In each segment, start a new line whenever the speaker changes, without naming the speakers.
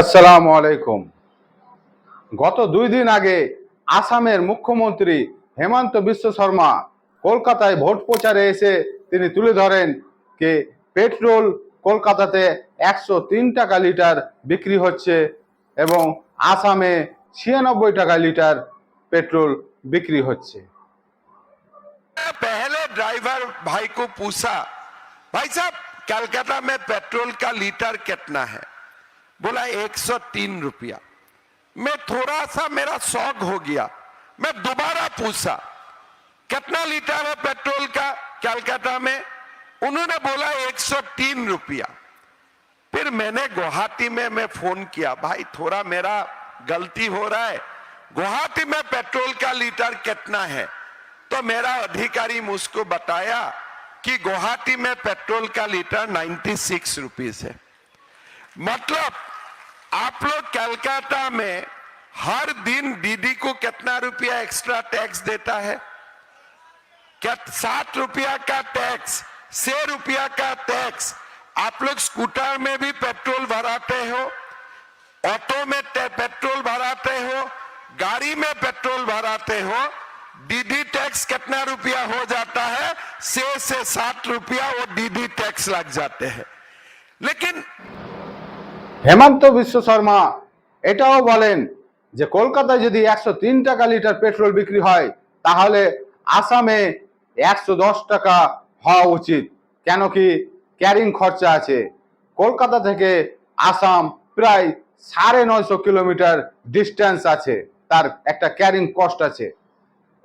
আসসালামু আলাইকুম গত দুই দিন আগে আসামের মুখ্যমন্ত্রী হেমন্ত বিশ্ব শর্মা কলকাতায় ভোট প্রচারে এসে তিনি তুলে ধরেন যে পেট্রোল কলকাতাতে একশো তিন টাকা লিটার বিক্রি হচ্ছে এবং আসামে ছিয়ানব্বই টাকা লিটার পেট্রোল বিক্রি হচ্ছে
पहले ड्राइवर भाई को पूछा भाई साहब कलकत्ता में पेट्रोल का लीटर कितना है बोला 103 रुपया। मैं थोड़ा सा मेरा शौक हो गया। मैं दोबारा पूछा, कितना लीटर है पेट्रोल का? कलकत्ता में। उन्होंने बोला 103 रुपया। फिर मैंने गुवाहाटी में मैं फ़ोन किया, भाई, थोड़ा मेरा गलती हो रहा है। गुवाहाटी में पेट्रोल का लीटर कितना है? तो मेरा अधिकारी मुझको बताया कि गुवाहाटी में पेट्रोल का लीटर 96 रुपीस है। मतलब आप लोग कलकत्ता में हर दिन दीदी को कितना रुपया एक्स्ट्रा टैक्स देता है? क्या सात रुपया का टैक्स छह रुपया का टैक्स आप लोग स्कूटर में भी पेट्रोल भराते हो? ऑटो में पेट्रोल भराते हो? गाड़ी में पेट्रोल भराते हो? डीडी टैक्स कितना रुपया हो जाता है? छह से सात रुपया वो डीडी टैक्स लग जाते हैं। लेकिन
হেমন্ত বিশ্ব শর্মা, এটাও বলেন যে কলকাতায় যদি একশো তিন টাকা লিটার পেট্রোল বিক্রি হয়, তাহলে আসামে একশো দশ টাকা হওয়া উচিত। কেন কি ক্যারিং খরচা আছে। কলকাতা থেকে আসাম প্রায় সাড়ে নয়শো কিলোমিটার ডিস্টেন্স আছে, তার একটা ক্যারিং কস্ট আছে।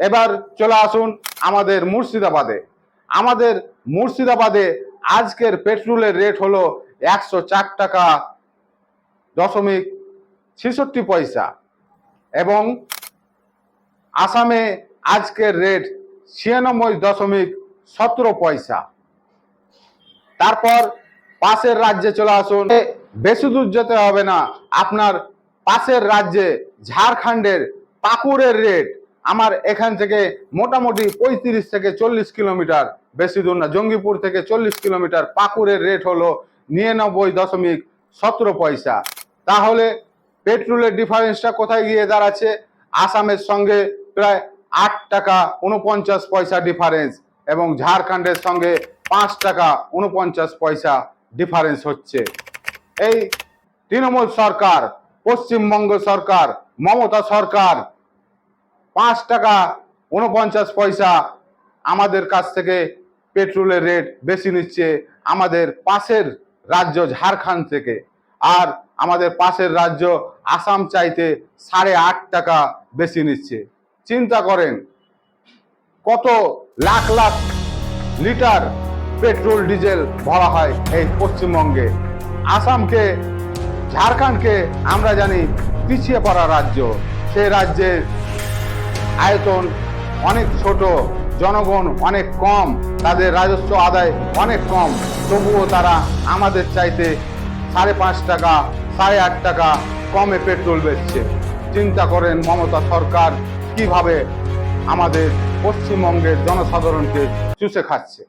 এবার চলে আসুন আমাদের মুর্শিদাবাদে। আমাদের মুর্শিদাবাদে আজকের পেট্রোলের রেট হলো একশো চার টাকা দশমিক ছেষট্টি পয়সা এবং আসামে আজকের রেট ছিয়ানব্বই দশমিক সতেরো পয়সা। তারপর পাশের রাজ্যে চলে আসুন। বেশি দূর যেতে হবে না। আপনার পাশের রাজ্যে ঝাড়খণ্ডের পাকুড়ের রেট আমার এখান থেকে মোটামুটি পঁয়ত্রিশ থেকে চল্লিশ কিলোমিটার বেশি দূর না। জঙ্গিপুর থেকে চল্লিশ কিলোমিটার পাকুড়ের রেট হলো নিরানব্বই দশমিক সতেরো পয়সা। তাহলে পেট্রোলের ডিফারেন্সটা কোথায় গিয়ে দাঁড়াচ্ছে? আসামের সঙ্গে প্রায় আট টাকা উনপঞ্চাশ পয়সা ডিফারেন্স এবং ঝাড়খণ্ডের সঙ্গে পাঁচ টাকা উনপঞ্চাশ পয়সা ডিফারেন্স হচ্ছে। এই তৃণমূল সরকার, পশ্চিমবঙ্গ সরকার, মমতা সরকার পাঁচ টাকা উনপঞ্চাশ পয়সা আমাদের কাছ থেকে পেট্রোলের রেট বেশি নিচ্ছে আমাদের পাশের রাজ্য ঝাড়খণ্ড থেকে। আর আমাদের পাশের রাজ্য আসাম চাইতে সাড়ে আট টাকা বেশি নিচ্ছে। চিন্তা করেন, কত lakh lakh litre petrol, diesel ভরা হয় এই পশ্চিমবঙ্গে। আসামকে, ঝাড়খণ্ডকে আমরা জানি পিছিয়ে পড়া রাজ্য। সে রাজ্যের আয়তন অনেক ছোট, জনগণ অনেক কম, তাদের রাজস্ব আদায় অনেক কম। তবুও তারা আমাদের চাইতে সাড়ে পাঁচ টাকা সাড়ে আট টাকা কমে পেট্রোল বেচছে। চিন্তা করেন মমতা সরকার কীভাবে আমাদের পশ্চিমবঙ্গের জনসাধারণকে চুষে খাচ্ছে।